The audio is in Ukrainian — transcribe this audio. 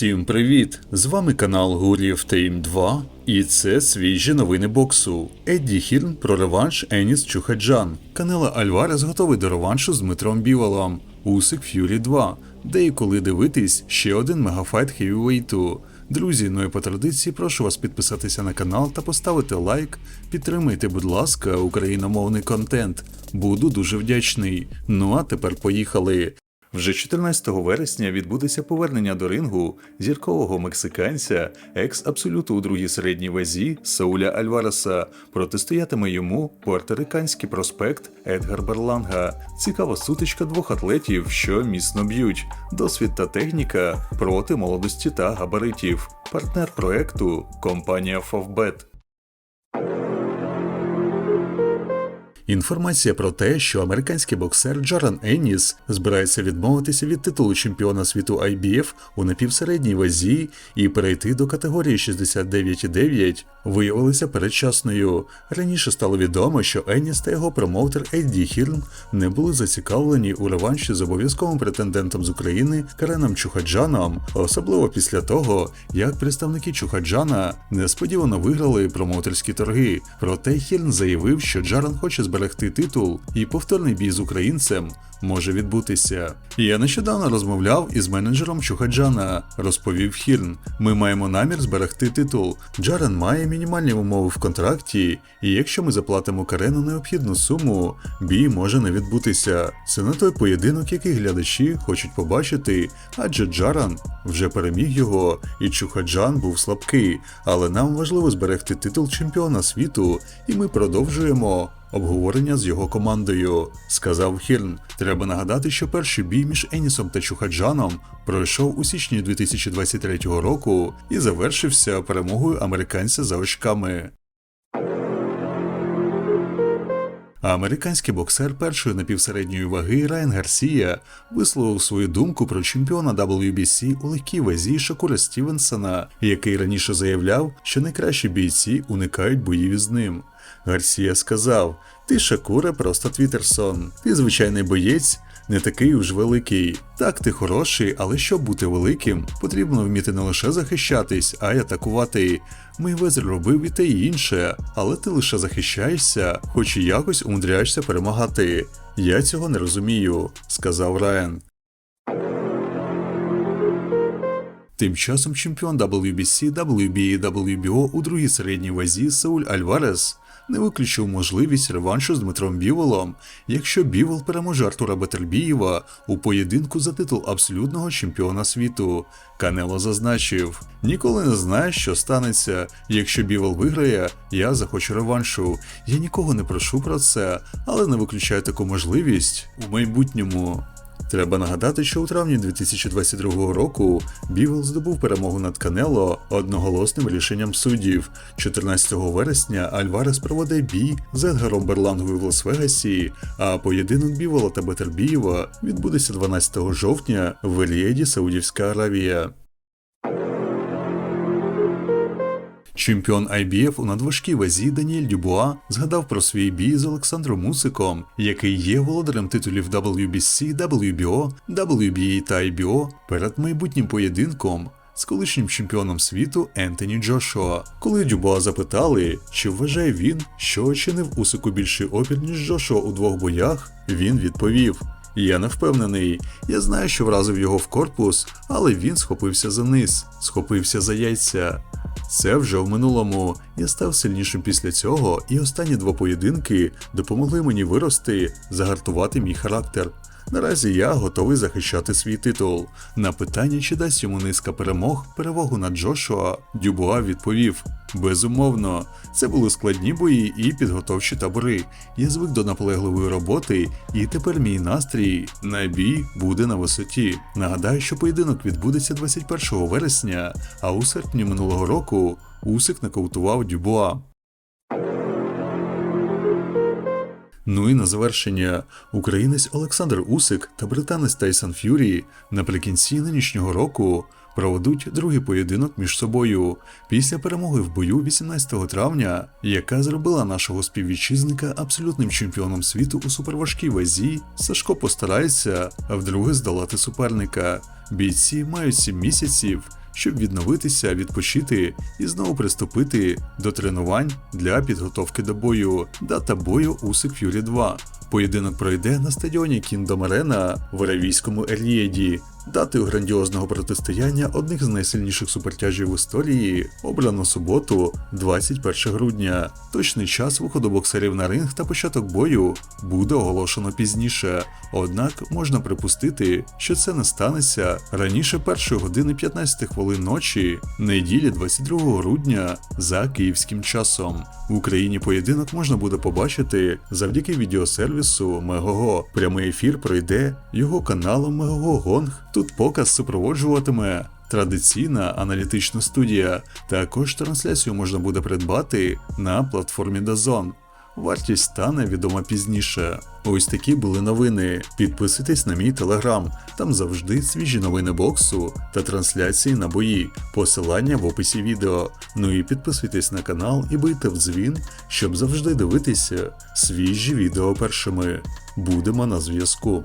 Всім привіт! З вами канал Гур'єв Тейм 2 і це свіжі новини боксу. Едді Хірн про реванш Еніс Чухаджан. Канела Альварес готовий до реваншу з Дмитром Біволом. Усик Ф'юрі 2. Де і коли дивитись ще один мегафайт хевівейту. Друзі, ну і по традиції прошу вас підписатися на канал та поставити лайк. Підтримайте, будь ласка, україномовний контент. Буду дуже вдячний. Ну а тепер поїхали. Вже 14 вересня відбудеться повернення до рингу зіркового мексиканця, екс-абсолюту у другій середній вазі Сауля Альвареса. Протистоятиме йому пуерториканський проспект Едгар Берланга. Цікава сутичка двох атлетів, що міцно б'ють. Досвід та техніка проти молодості та габаритів. Партнер проекту компанія Фовбет. Інформація про те, що американський боксер Джаран Енніс збирається відмовитися від титулу чемпіона світу IBF у напівсередній вазі і перейти до категорії 69,9, виявилася передчасною. Раніше стало відомо, що Енніс та його промоутер Едді Хірн не були зацікавлені у реванші з обов'язковим претендентом з України Кареном Чухаджаном, особливо після того, як представники Чухаджана несподівано виграли промоутерські торги. Проте Хірн заявив, що Джаран хоче зберегти титул, і повторний бій з українцем може відбутися. Я нещодавно розмовляв із менеджером Чухаджана, розповів Хірн. Ми маємо намір зберегти титул. Джаран має мінімальні умови в контракті, і якщо ми заплатимо Карену необхідну суму, бій може не відбутися. Це не той поєдинок, який глядачі хочуть побачити, адже Джаран вже переміг його, і Чухаджан був слабкий, але нам важливо зберегти титул чемпіона світу, і ми продовжуємо. Обговорення з його командою, сказав Хірн. Треба нагадати, що перший бій між Енісом та Чухаджаном пройшов у січні 2023 року і завершився перемогою американця за очками. Американський боксер першої напівсередньої ваги Райан Гарсія висловив свою думку про чемпіона WBC у легкій вазі Шакура Стівенсона, який раніше заявляв, що найкращі бійці уникають боїв із ним. Гарсія сказав: Ти Шакура, просто Твітерсон. Ти звичайний боєць, не такий уж великий. Так, ти хороший, але щоб бути великим, потрібно вміти не лише захищатись, а й атакувати. Мейвезер робив і те і інше, але ти лише захищаєшся, хоч і якось умудряєшся перемагати. Я цього не розумію, сказав Райан. Тим часом чемпіон WBC, WBA WBO у другій середній вазі Сауль Альварес не виключив можливість реваншу з Дмитром Біволом, якщо Бівол переможе Артура Бетербієва у поєдинку за титул абсолютного чемпіона світу. Канело зазначив: ніколи не знаєш, що станеться. Якщо Бівол виграє, я захочу реваншу. Я нікого не прошу про це, але не виключаю таку можливість у майбутньому. Треба нагадати, що у травні 2022 року Бівол здобув перемогу над Канело одноголосним рішенням суддів. 14 вересня Альварес проведе бій з Едгаром Берлангою в Лас-Вегасі, а поєдинок Бівола та Бетербієва відбудеться 12 жовтня в Елієді, Саудівська Аравія. Чемпіон IBF у надважкій вазі Даніель Дюбуа згадав про свій бій з Олександром Мусиком, який є володарем титулів WBC, WBO, WBA та IBO перед майбутнім поєдинком з колишнім чемпіоном світу Ентоні Джошуа. Коли Дюбуа запитали, чи вважає він, що очинив Усику більший опір, ніж Джошуа у двох боях, він відповів. Я не впевнений. Я знаю, що вразив його в корпус, але він схопився за низ, схопився за яйця. Це вже в минулому. Я став сильнішим після цього, і останні два поєдинки допомогли мені вирости, загартувати мій характер. Наразі я готовий захищати свій титул. На питання, чи дасть йому низка перемог перевагу над Джошуа, Дюбуа відповів: безумовно, це були складні бої і підготовчі табори. Я звик до наполегливої роботи, і тепер мій настрій на бій буде на висоті. Нагадаю, що поєдинок відбудеться 21 вересня, а у серпні минулого року Усик нокаутував Дюбуа. Ну і на завершення, українець Олександр Усик та британець Тайсон Ф'юрі наприкінці нинішнього року проведуть другий поєдинок між собою після перемоги в бою 18 травня, яка зробила нашого співвітчизника абсолютним чемпіоном світу у суперважкій вазі. Сашко постарається вдруге здолати суперника. Бійці мають 7 місяців щоб відновитися, відпочити і знову приступити до тренувань для підготовки до бою. Дата бою у Ф'юрі 2. Поєдинок пройде на стадіоні Кіндом Арена в Аравійському Ельєді. Датою грандіозного протистояння одних з найсильніших супертяжів в історії обрано суботу, 21 грудня. Точний час виходу боксерів на ринг та початок бою буде оголошено пізніше. Однак можна припустити, що це не станеться раніше першої години 15 хвилин ночі, неділі 22 грудня за київським часом. В Україні поєдинок можна буде побачити завдяки відеосервісу Мегого. Прямий ефір пройде його каналом Мегого Гонг. Тут показ супроводжуватиме традиційна аналітична студія. Також трансляцію можна буде придбати на платформі DAZN. Вартість стане відома пізніше. Ось такі були новини. Підписуйтесь на мій телеграм, там завжди свіжі новини боксу та трансляції на бої. Посилання в описі відео. Ну і підписуйтесь на канал і бийте в дзвін, щоб завжди дивитися свіжі відео першими. Будемо на зв'язку.